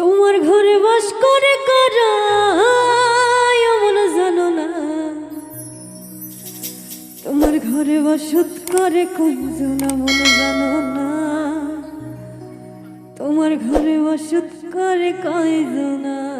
তোমার ঘরে বাস করে কারা? জানো না। তোমার ঘরে বসত করে এমন জানো না। তোমার ঘরে বসত করে কয়জনা?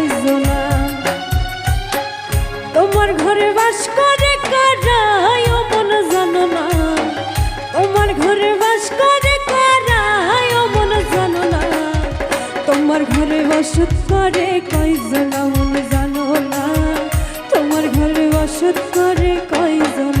ঘরে বসত করে কই এমন জানো না? তোমার ঘরে বসত করে কয়জনা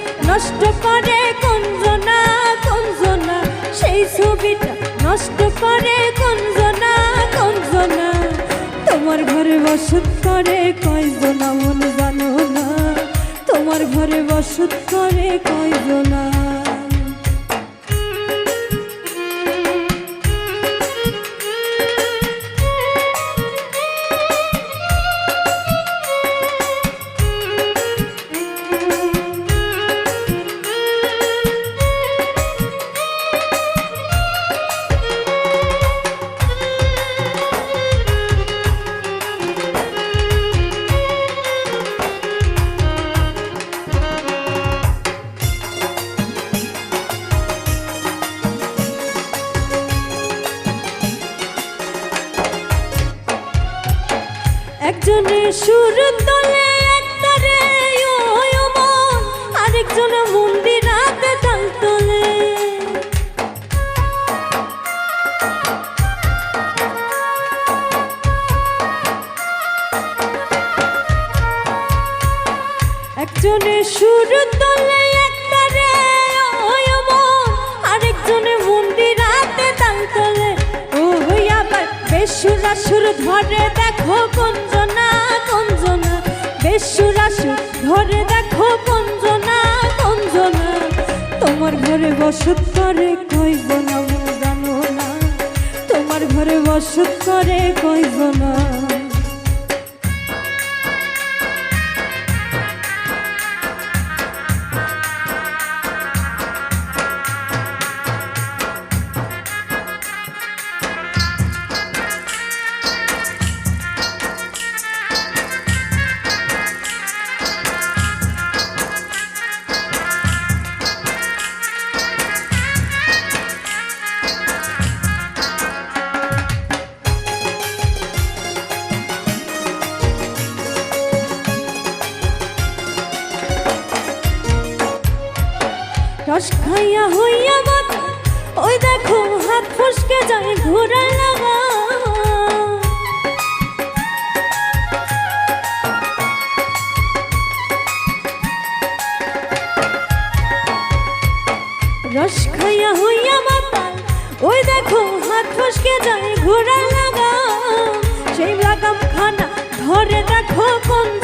নষ্ট করে কঞ্জনা কঞ্জনা। সেই ছবিটা নষ্ট করে কঞ্জনা কঞ্জনা। তোমার ঘরে বসত করে কয়জনা মন জানো না। তোমার ঘরে বসত করে কয়জনা। সুর তোলে একটারে ওই আরেকজনে তোলে। একজনে সুর আবার বেসুরা সুর ধরে দেখো কঞ্জনা কঞ্জনা। বেসুরা সুর ধরে দেখো কঞ্জনা কঞ্জনা। তোমার ঘরে বসত করে কইব না জানো না। তোমার ঘরে বসত করে রস খাইয়া হইয়া মাথা ওই দেখো হাত ফসকে যায় ঘোরা লাগা। রস খাইয়া হইয়া মাথা ওই দেখো হাত যায় ঘোরা লাগা। সেই লাগাম খানা ধরে দেখো কঞ্জ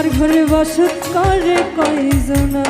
তোমার ঘরে বসত করে কয়জনা?